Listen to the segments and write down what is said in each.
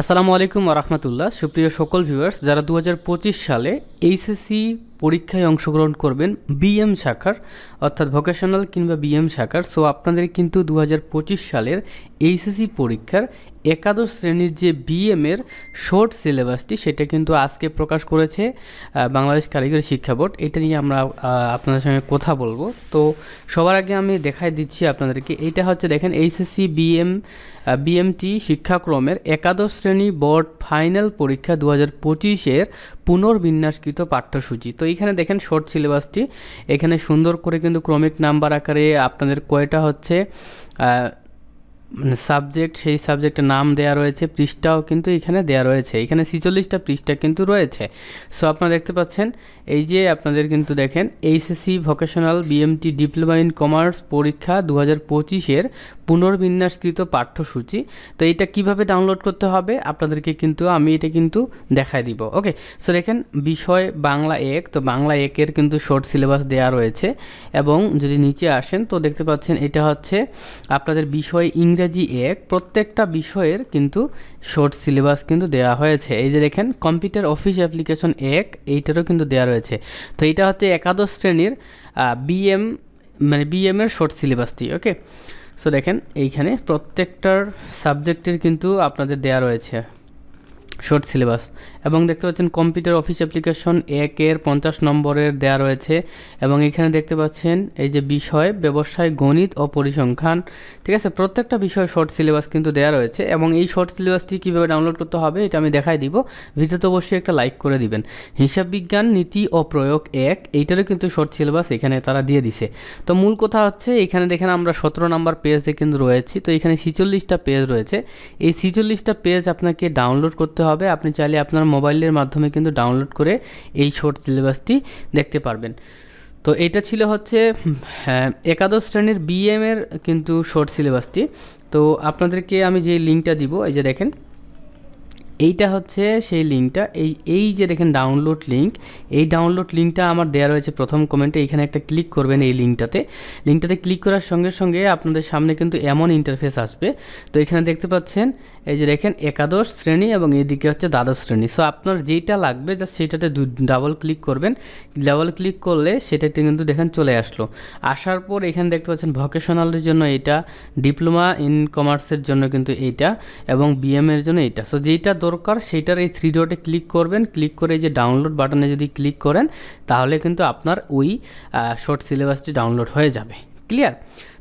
আসসালামু আলাইকুম রহমতুল্লাহ। সুপ্রিয় সকল ভিউয়ার্স যারা দু হাজার পঁচিশ সালে এইচএসসি পরীক্ষায় অংশগ্রহণ করবেন বিএম শাখার, অর্থাৎ ভোকেশনাল কিংবা বিএম শাখার। সো আপনাদের কিন্তু দু হাজার পঁচিশ সালের এইচএসসি পরীক্ষার একাদশ শ্রেণির যে বিএম এর শর্ট সিলেবাসটি সেটা কিন্তু আজকে প্রকাশ করেছে বাংলাদেশ কারিগরি শিক্ষা বোর্ড। এটা নিয়ে আমরা আপনাদের সঙ্গে কথা বলব। তো, সবার আগে আমি দেখাই দিচ্ছি আপনাদেরকে, এইটা হচ্ছে দেখেন এইচএসসি বিএম বিএমটি শিক্ষাক্রমের একাদশ শ্রেণি বোর্ড ফাইনাল পরীক্ষা দু হাজার পঁচিশের পুনর্বিন্যাসকৃত পাঠ্যসূচি। তো এখানে দেখেন শর্ট সিলেবাসটি এখানে সুন্দর করে কিন্তু ক্রমিক নাম্বার আকারে আপনাদের কয়টা হচ্ছে মানে সাবজেক্ট সেই সাবজেক্টের নাম দেওয়া রয়েছে, পৃষ্ঠাও কিন্তু এখানে দেওয়া রয়েছে। এখানে ছিচল্লিশটা পৃষ্ঠা কিন্তু রয়েছে। সো আপনারা দেখতে পাচ্ছেন, এই যে আপনাদের কিন্তু দেখেন, HSC vocational BMT diploma in commerce পরীক্ষা দু হাজার পঁচিশের পুনর্বিন্যাসকৃত পাঠ্যসূচি। তো এটা কীভাবে ডাউনলোড করতে হবে? আপনাদেরকে কিন্তু আমি এটা কিন্তু দেখাই দিব। ওকে সো দেখেন, বিষয় বাংলা এক, তো বাংলা একের কিন্তু শর্ট সিলেবাস দেওয়া রয়েছে। এবং যদি নিচে আসেন, তো দেখতে পাচ্ছেন, এটা হচ্ছে আপনাদের বিষয় ইংরেজি এক প্রত্যেকটা বিষয়ের কিন্তু শর্ট সিলেবাস কিন্তু দেওয়া হয়েছে। এই যে দেখেন কম্পিউটার অফিস অ্যাপ্লিকেশন এক এইটারও কিন্তু দেওয়া রয়েছে। তো এটা হচ্ছে একাদশ শ্রেণির বিএম মানে বিএম এর শর্ট সিলেবাসটি ওকে সো দেখেন, এইখানে প্রত্যেকটার সাবজেক্টের কিন্তু আপনাদের দেয়া রয়েছে। Short syllabus. এবং দেখতে পাচ্ছেন কম্পিউটার অফিস অ্যাপ্লিকেশন একের পঞ্চাশ নম্বরের দেয়া রয়েছে। এবং এখানে দেখতে পাচ্ছেন এই যে বিষয়, ব্যবসায় গণিত ও পরিসংখ্যান। ঠিক আছে, প্রত্যেকটা বিষয় শর্ট সিলেবাস কিন্তু দেয়া রয়েছে। এবং এই শর্ট সিলেবাসটি কীভাবে ডাউনলোড করতে হবে এটা আমি দেখাই দিব। ভিডিওতে অবশ্যই একটা লাইক করে দিবেন। হিসাব বিজ্ঞান, নীতি ও প্রয়োগ এক, এইটারও কিন্তু শর্ট সিলেবাস এখানে তারা দিয়ে দিছে। তো মূল কথা হচ্ছে, এখানে দেখেন আমরা সতেরো নাম্বার পেজে কিন্তু রয়েছি। তো এখানে ছিচল্লিশটা পেজ রয়েছে। এই ছিচল্লিশটা পেজ আপনাকে ডাউনলোড করতে হবে। আপনি চাইলে আপনার মোবাইলের মাধ্যমে কিন্তু ডাউনলোড করে এই শর্ট সিলেবাসটি দেখতে পারবেন। তো এটা ছিল হচ্ছে হ্যাঁ, একাদশ শ্রেণির বিএম এর কিন্তু শর্ট সিলেবাসটি তো আপনাদেরকে আমি যে লিঙ্কটা দিব এই যে দেখেন এইটা হচ্ছে সেই লিঙ্কটা। এই এই যে দেখেন ডাউনলোড লিঙ্ক এই ডাউনলোড লিঙ্কটা আমার দেওয়া রয়েছে প্রথম কমেন্টে এখানে একটা ক্লিক করবেন এই লিঙ্কটাতে লিঙ্কটাতে ক্লিক করার সঙ্গে সঙ্গে আপনাদের সামনে কিন্তু এমন ইন্টারফেস আসবে। তো এখানে দেখতে পাচ্ছেন, এই যে দেখেন একাদশ শ্রেণি এবং এইদিকে হচ্ছে দ্বাদশ শ্রেণি। সো আপনার যেইটা লাগবে জাস্ট সেটাতে ডাবল ক্লিক করবেন। ডাবল ক্লিক করলে সেটাতে কিন্তু দেখেন চলে আসলো। আসার পর এখানে দেখতে পাচ্ছেন ভোকেশনালের জন্য এইটা ডিপ্লোমা ইন কমার্সের জন্য কিন্তু এইটা এবং বিএম এর জন্য এইটা। সো যেইটা দরকার, সেইটার এই থ্রি ডটে ক্লিক করবেন ক্লিক করে এই যে ডাউনলোড বাটনে যদি ক্লিক করেন, তাহলে কিন্তু আপনার ওই শর্ট সিলেবাসটি ডাউনলোড হয়ে যাবে। ক্লিয়ার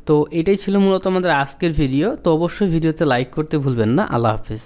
তো এটাই ছিল মূলত আমাদের আজকের ভিডিও তো অবশ্যই ভিডিওতে লাইক করতে ভুলবেন না। আল্লাহ হাফিজ।